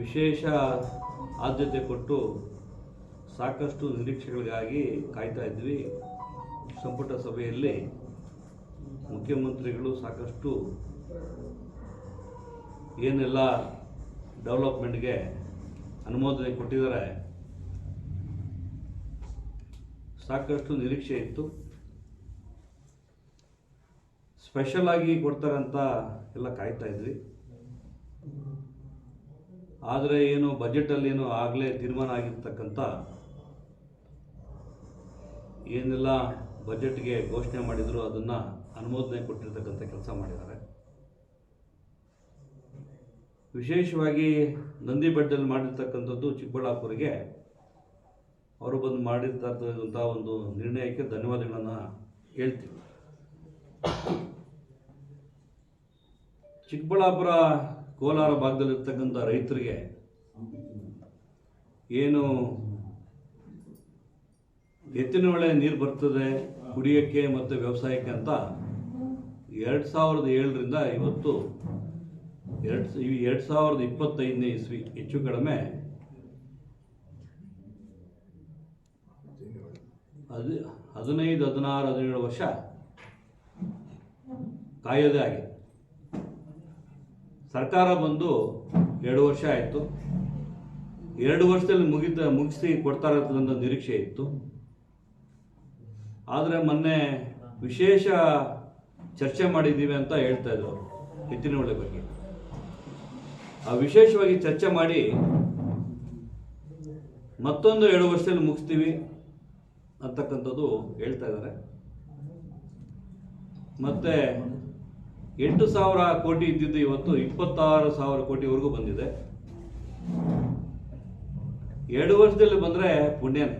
ವಿಶೇಷ ಆದ್ಯತೆ ಕೊಟ್ಟು ಸಾಕಷ್ಟು ನಿರೀಕ್ಷೆಗಳಿಗಾಗಿ ಕಾಯ್ತಾ ಇದ್ವಿ. ಸಂಪುಟ ಸಭೆಯಲ್ಲಿ ಮುಖ್ಯಮಂತ್ರಿಗಳು ಸಾಕಷ್ಟು ಏನೆಲ್ಲ ಡೆವಲಪ್ಮೆಂಟ್ಗೆ ಅನುಮೋದನೆ ಕೊಟ್ಟಿದ್ದಾರೆ. ಸಾಕಷ್ಟು ನಿರೀಕ್ಷೆ ಇತ್ತು. ಸ್ಪೆಷಲ್ ಆಗಿ ಕೊಡ್ತಾರೆ ಅಂತ ಎಲ್ಲ ಕಾಯ್ತಾ ಇದ್ವಿ. ಆದರೆ ಏನು ಬಜೆಟಲ್ಲಿ ಏನು ಆಗಲೇ ತೀರ್ಮಾನ ಆಗಿರ್ತಕ್ಕಂಥ ಏನೆಲ್ಲ ಬಜೆಟ್ಗೆ ಘೋಷಣೆ ಮಾಡಿದ್ರು ಅದನ್ನು ಅನುಮೋದನೆ ಕೊಟ್ಟಿರ್ತಕ್ಕಂಥ ಕೆಲಸ ಮಾಡಿದ್ದಾರೆ. ವಿಶೇಷವಾಗಿ ನಂದಿ ಬೆಟ್ಟದಲ್ಲಿ ಮಾಡಿರ್ತಕ್ಕಂಥದ್ದು ಚಿಕ್ಕಬಳ್ಳಾಪುರಿಗೆ ಅವರು ಬಂದು ಮಾಡಿರ್ತಕ್ಕಂಥ ಒಂದು ನಿರ್ಣಯಕ್ಕೆ ಧನ್ಯವಾದಗಳನ್ನು ಹೇಳ್ತೀವಿ ಚಿಕ್ಕಬಳ್ಳಾಪುರ ಕೋಲಾರ ಭಾಗದಲ್ಲಿರ್ತಕ್ಕಂಥ ರೈತರಿಗೆ ಏನು ಎತ್ತಿನ ಹೊಳೆ ನೀರು ಬರ್ತದೆ ಕುಡಿಯೋಕ್ಕೆ ಮತ್ತು ವ್ಯವಸಾಯಕ್ಕೆ ಅಂತ ಎರಡು ಸಾವಿರದ ಏಳರಿಂದ ಇವತ್ತು ಎರಡು ಎರಡು ಸಾವಿರದ ಇಪ್ಪತ್ತೈದನೇ ಇಸ್ವಿ ಹೆಚ್ಚು ಕಡಿಮೆ ಹದಿ ಹದಿನೈದು, ಹದಿನಾರು, ಹದಿನೇಳು ವರ್ಷ ಕಾಯೋದೇ ಆಗಿದೆ. ಸರ್ಕಾರ ಬಂದು ಎರಡು ವರ್ಷ ಆಯಿತು. ಎರಡು ವರ್ಷದಲ್ಲಿ ಮುಗಿದ, ಮುಗಿಸಿ ಕೊಡ್ತಾರೆ ಅಂತ ನಿರೀಕ್ಷೆ ಇತ್ತು. ಆದರೆ ಮೊನ್ನೆ ವಿಶೇಷ ಚರ್ಚೆ ಮಾಡಿದ್ದೀವಿ ಅಂತ ಹೇಳ್ತಾ ಇದ್ರು ಅವರು ಒಳ್ಳೆ ಬಗ್ಗೆ. ಆ ವಿಶೇಷವಾಗಿ ಚರ್ಚೆ ಮಾಡಿ ಮತ್ತೊಂದು ಎರಡು ವರ್ಷದಲ್ಲಿ ಮುಗಿಸ್ತೀವಿ ಅಂತಕ್ಕಂಥದ್ದು ಹೇಳ್ತಾ ಇದ್ದಾರೆ. ಮತ್ತೆ ಎಂಟು ಸಾವಿರ ಕೋಟಿ ಇದ್ದಿದ್ದು ಇವತ್ತು ಇಪ್ಪತ್ತಾರು ಸಾವಿರ ಕೋಟಿವರೆಗೂ ಬಂದಿದೆ. ಎರಡು ವರ್ಷದಲ್ಲಿ ಬಂದರೆ ಪುಣ್ಯನೇ.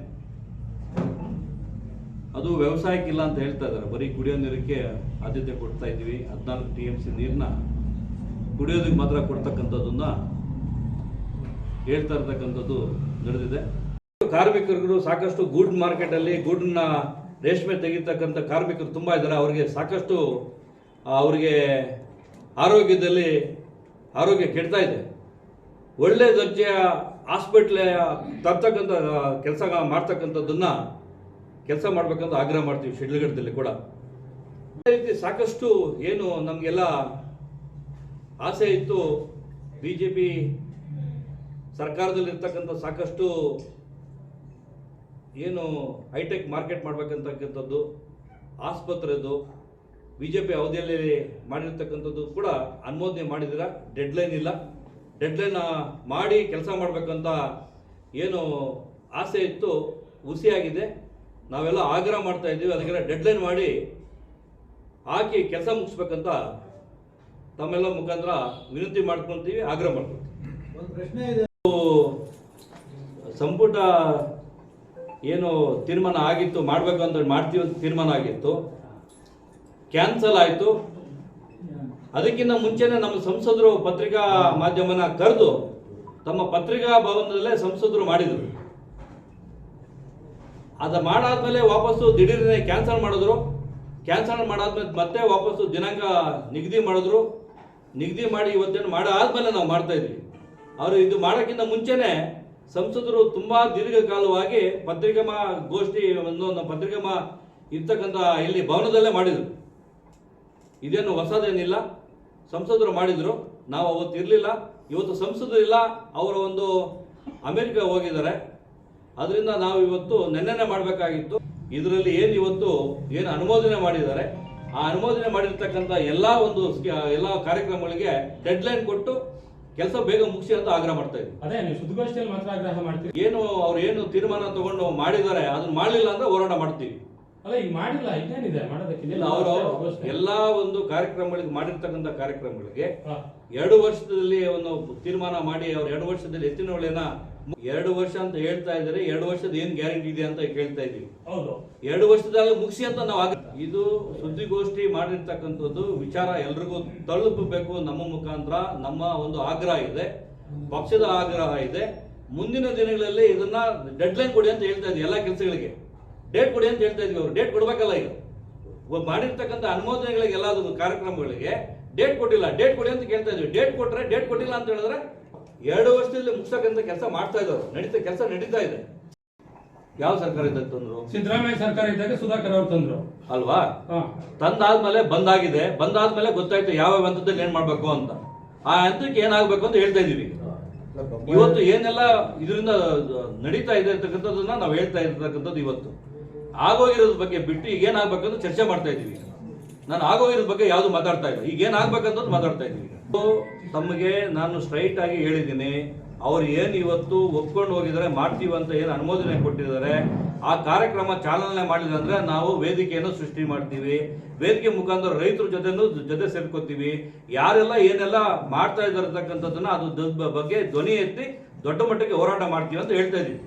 ಅದು ವ್ಯವಸಾಯಕ್ಕಿಲ್ಲ ಅಂತ ಹೇಳ್ತಾ ಇದ್ದಾರೆ. ಬರೀ ಕುಡಿಯೋ ನೀರಕ್ಕೆ ಆದ್ಯತೆ ಕೊಡ್ತಾ ಇದ್ದೀವಿ. ಹದಿನಾಲ್ಕು ಟಿ ಎಂ ಸಿ ನೀರನ್ನ ಕುಡಿಯೋದಕ್ಕೆ ಮಾತ್ರ ಕೊಡ್ತಕ್ಕಂಥದ್ದನ್ನು ಹೇಳ್ತಾ ಇರ್ತಕ್ಕಂಥದ್ದು ನಡೆದಿದೆ. ಕಾರ್ಮಿಕರು ಸಾಕಷ್ಟು ಗೂಡ್ ಮಾರ್ಕೆಟಲ್ಲಿ ಗೂಡನ್ನ ರೇಷ್ಮೆ ತೆಗಿತಕ್ಕಂಥ ಕಾರ್ಮಿಕರು ತುಂಬ ಇದ್ದಾರೆ. ಅವರಿಗೆ ಸಾಕಷ್ಟು ಅವರಿಗೆ ಆರೋಗ್ಯದಲ್ಲಿ ಆರೋಗ್ಯ ಕೆಡ್ತಾ ಇದೆ. ಒಳ್ಳೆ ದರ್ಜೆಯ ಹಾಸ್ಪಿಟ್ಲೆ ತರ್ತಕ್ಕಂಥ ಕೆಲಸ ಮಾಡ್ತಕ್ಕಂಥದ್ದನ್ನು ಕೆಲಸ ಮಾಡಬೇಕಂತ ಆಗ್ರಹ ಮಾಡ್ತೀವಿ ಶಿಡ್ಲಘಟ್ಟದಲ್ಲಿ ಕೂಡ. ಅದೇ ರೀತಿ ಸಾಕಷ್ಟು ಏನು ನಮಗೆಲ್ಲ ಆಸೆ ಇತ್ತು ಬಿ ಜೆ ಪಿ ಸರ್ಕಾರದಲ್ಲಿರ್ತಕ್ಕಂಥ ಸಾಕಷ್ಟು ಏನು ಹೈಟೆಕ್ ಮಾರ್ಕೆಟ್ ಮಾಡ್ಬೇಕಂತಕ್ಕಂಥದ್ದು, ಆಸ್ಪತ್ರೆದು ಬಿ ಜೆ ಪಿ ಅವಧಿಯಲ್ಲಿ ಮಾಡಿರ್ತಕ್ಕಂಥದ್ದು ಕೂಡ ಅನುಮೋದನೆ ಮಾಡಿದಿರ? ಡೆಡ್ಲೈನ್ ಇಲ್ಲ. ಡೆಡ್ಲೈನ್ ಮಾಡಿ ಕೆಲಸ ಮಾಡಬೇಕಂತ ಏನು ಆಸೆ ಇತ್ತು, ಹುಸಿಯಾಗಿದೆ. ನಾವೆಲ್ಲ ಆಗ್ರಹ ಮಾಡ್ತಾ ಇದ್ದೀವಿ. ಅದಕ್ಕೆಲ್ಲ ಡೆಡ್ಲೈನ್ ಮಾಡಿ ಹಾಕಿ ಕೆಲಸ ಮುಗಿಸ್ಬೇಕಂತ ತಮ್ಮೆಲ್ಲ ಮುಖಾಂತರ ವಿನಂತಿ ಮಾಡ್ಕೊತೀವಿ, ಆಗ್ರಹ ಮಾಡ್ಕೊತೀವಿ. ಒಂದು ಸಂಪುಟ ಏನು ತೀರ್ಮಾನ ಆಗಿತ್ತು, ಮಾಡಬೇಕು ಅಂತ ಮಾಡ್ತೀವಿ ಅಂತ ತೀರ್ಮಾನ ಆಗಿತ್ತು. ಕ್ಯಾನ್ಸಲ್ ಆಯಿತು. ಅದಕ್ಕಿಂತ ಮುಂಚೆನೆ ನಮ್ಮ ಸಂಸದರು ಪತ್ರಿಕಾ ಮಾಧ್ಯಮನ ಕರೆದು ತಮ್ಮ ಪತ್ರಿಕಾ ಭವನದಲ್ಲೇ ಸಂಸದರು ಮಾಡಿದರು. ಅದು ಮಾಡಾದ್ಮೇಲೆ ವಾಪಸ್ಸು ದಿಢೀರನೆ ಕ್ಯಾನ್ಸಲ್ ಮಾಡಿದ್ರು. ಕ್ಯಾನ್ಸಲ್ ಮಾಡಾದ್ಮೇಲೆ ಮತ್ತೆ ವಾಪಸ್ಸು ದಿನಾಂಕ ನಿಗದಿ ಮಾಡಿದ್ರು. ನಿಗದಿ ಮಾಡಿ ಇವತ್ತೇನು ಮಾಡಾದ್ಮೇಲೆ ನಾವು ಮಾಡ್ತಾ ಇದ್ವಿ. ಅವರು ಇದು ಮಾಡೋಕ್ಕಿಂತ ಮುಂಚೆನೆ ಸಂಸದರು ತುಂಬ ದೀರ್ಘಕಾಲವಾಗಿ ಪತ್ರಿಕಾ ಗೋಷ್ಠಿ ಒಂದು ಪತ್ರಿಕಾ ಇರ್ತಕ್ಕಂಥ ಇಲ್ಲಿ ಭವನದಲ್ಲೇ ಮಾಡಿದರು. ಇದೇನು ಹೊಸದೇನಿಲ್ಲ. ಸಂಸದರು ಮಾಡಿದರು. ನಾವು ಅವತ್ತು ಇರಲಿಲ್ಲ. ಇವತ್ತು ಸಂಸದರು ಇಲ್ಲ. ಅವರ ಒಂದು ಅಮೆರಿಕ ಹೋಗಿದ್ದಾರೆ. ಅದರಿಂದ ನಾವು ಇವತ್ತು ನೆನ್ನೆನೆ ಮಾಡಬೇಕಾಗಿತ್ತು. ಇದರಲ್ಲಿ ಏನು ಇವತ್ತು ಏನು ಅನುಮೋದನೆ ಮಾಡಿದ್ದಾರೆ. ಆ ಅನುಮೋದನೆ ಮಾಡಿರ್ತಕ್ಕಂಥ ಎಲ್ಲ ಒಂದು ಎಲ್ಲ ಕಾರ್ಯಕ್ರಮಗಳಿಗೆ ಡೆಡ್ಲೈನ್ ಕೊಟ್ಟು ಕೆಲಸ ಬೇಗ ಮುಗಿಸಿ ಅಂತ ಆಗ್ರಹ ಮಾಡ್ತಾ ಇದ್ದೀವಿ ಅದೇ ನೀವು ಸುದ್ದಿಗೋಷ್ಠಿಯಲ್ಲಿ ಮಾತ್ರ ಆಗ್ರಹ ಮಾಡ್ತೀವಿ ಏನು ಅವ್ರು ಏನು ತೀರ್ಮಾನ ತಗೊಂಡು ಮಾಡಿದ್ದಾರೆ ಅದನ್ನ ಮಾಡಲಿಲ್ಲ ಅಂದ್ರೆ ಹೋರಾಟ ಮಾಡ್ತೀವಿ. ಅಲ್ಲ ಈಗ ಮಾಡಿಲ್ಲ ಇನ್ನೇನಿದೆ? ಮಾಡೋದಕ್ಕೆ ಇಲ್ಲ ಅವರು ಎಲ್ಲಾ ಒಂದು ಕಾರ್ಯಕ್ರಮಗಳಿಗೆ ಮಾಡಿರ್ತಕ್ಕಂಥ ಕಾರ್ಯಕ್ರಮಗಳಿಗೆ. ಎರಡು ವರ್ಷದಲ್ಲಿ ಒಂದು ತೀರ್ಮಾನ ಮಾಡಿ ಅವ್ರು ಎರಡು ವರ್ಷದಲ್ಲಿ ಎತ್ತಿನ ಹೊಳೆನ ಎರಡು ವರ್ಷ ಅಂತ ಹೇಳ್ತಾ ಇದ್ದಾರೆ ಎರಡು ವರ್ಷದ ಏನ್ ಗ್ಯಾರಂಟಿ ಇದೆ ಅಂತ ಕೇಳ್ತಾ ಇದೀವಿ ಹೌದು. ಎರಡು ವರ್ಷದಲ್ಲಿ ಮುಗಿಸಿ ಅಂತ ನಾವು ಆಗ ಇದು ಸುದ್ದಿಗೋಷ್ಠಿ ಮಾಡಿರ್ತಕ್ಕಂಥದ್ದು ವಿಚಾರ ಎಲ್ರಿಗೂ ತಲುಪಬೇಕು. ನಮ್ಮ ಮುಖಾಂತರ ನಮ್ಮ ಒಂದು ಆಗ್ರಹ ಇದೆ ಪಕ್ಷದ ಆಗ್ರಹ ಇದೆ. ಮುಂದಿನ ದಿನಗಳಲ್ಲಿ ಇದನ್ನ ಡೆಡ್ಲೈನ್ ಕೊಡಿ ಅಂತ ಹೇಳ್ತಾ ಇದ್ವಿ ಎಲ್ಲ ಕೆಲಸಗಳಿಗೆ. ಡೇಟ್ ಕೊಡಿ ಅಂತ ಹೇಳ್ತಾ ಇದ್ವಿ ಅವ್ರು. ಡೇಟ್ ಕೊಡ್ಬೇಕಲ್ಲ ಈಗ. ಒಬ್ಬ ಮಾಡಿರ್ತಕ್ಕಂಥ ಅನುಮೋದನೆಗಳಿಗೆ ಎಲ್ಲ ಕಾರ್ಯಕ್ರಮಗಳಿಗೆ ಡೇಟ್ ಕೊಟ್ಟಿಲ್ಲ. ಡೇಟ್ ಕೊಡಿ ಅಂತ ಕೇಳ್ತಾ ಇದ್ವಿ. ಡೇಟ್ ಕೊಟ್ರೆ ಡೇಟ್ ಕೊಟ್ಟಿಲ್ಲ ಅಂತ ಹೇಳಿದ್ರೆ ಎರಡು ವರ್ಷದಲ್ಲಿ ಮುಗಿಸ್ತಕ್ಕಂಥ ಕೆಲಸ ಮಾಡ್ತಾ ಇದ್ದಾರೆ ನಡೀತ ಕೆಲಸ ನಡೀತಾ ಇದೆ. ಯಾವ ಸರ್ಕಾರ ಇದ್ದಾಗ ತಂದ್ರು? ಸಿದ್ದರಾಮಯ್ಯ ಸರ್ಕಾರ ಇದ್ದಾಗ ಸುಧಾಕರ್ ಅವ್ರು ತಂದ್ರು. ಅಲ್ವಾ? ತಂದಾದ್ಮೇಲೆ ಬಂದಾಗಿದೆ. ಬಂದಾದ್ಮೇಲೆ ಗೊತ್ತಾಯ್ತು ಯಾವ ಹಂತದಲ್ಲಿ ಏನ್ ಮಾಡ್ಬೇಕು ಅಂತ. ಆ ಹಂತಕ್ಕೆ ಏನಾಗಬೇಕು ಅಂತ ಹೇಳ್ತಾ ಇದೀವಿ ಇವತ್ತು ಏನೆಲ್ಲ ಇದರಿಂದ ನಡೀತಾ ಇದೆ ಅಂತಕ್ಕಂಥದ್ದನ್ನ ನಾವು ಹೇಳ್ತಾ ಇರ್ತಕ್ಕಂಥದ್ದು ಇವತ್ತು. ಆಗೋಗಿರೋದ್ರ ಬಗ್ಗೆ ಬಿಟ್ಟು ಈಗ ಏನಾಗಬೇಕಂತ ಚರ್ಚೆ ಮಾಡ್ತಾ ಇದ್ದೀವಿ. ನಾನು ಆಗೋಗಿರೋದ್ರ ಬಗ್ಗೆ ಯಾವುದು ಮಾತಾಡ್ತಾ ಇಲ್ಲ. ಈಗ ಏನಾಗ್ಬೇಕಂತ ಮಾತಾಡ್ತಾ ಇದ್ದೀವಿ. ತಮಗೆ ನಾನು ಸ್ಟ್ರೈಟ್ ಆಗಿ ಹೇಳಿದ್ದೀನಿ, ಅವ್ರು ಏನು ಇವತ್ತು ಒಪ್ಕೊಂಡು ಹೋಗಿದ್ದಾರೆ, ಮಾಡ್ತೀವಿ ಅಂತ ಏನು ಅನುಮೋದನೆ ಕೊಟ್ಟಿದ್ದಾರೆ, ಆ ಕಾರ್ಯಕ್ರಮ ಚಾಲನೆ ಮಾಡಿದ್ರೆ ಅಂದ್ರೆ ನಾವು ವೇದಿಕೆಯನ್ನು ಸೃಷ್ಟಿ ಮಾಡ್ತೀವಿ. ವೇದಿಕೆ ಮುಖಾಂತರ ರೈತರ ಜೊತೆನೂ ಜೊತೆ ಸೇರ್ಕೋತೀವಿ. ಯಾರೆಲ್ಲ ಏನೆಲ್ಲ ಮಾಡ್ತಾ ಇದ್ದಾರೆ ಅದು ಬಗ್ಗೆ ಧ್ವನಿ ಎತ್ತಿ ದೊಡ್ಡ ಮಟ್ಟಕ್ಕೆ ಹೋರಾಟ ಮಾಡ್ತೀವಿ ಅಂತ ಹೇಳ್ತಾ ಇದೀವಿ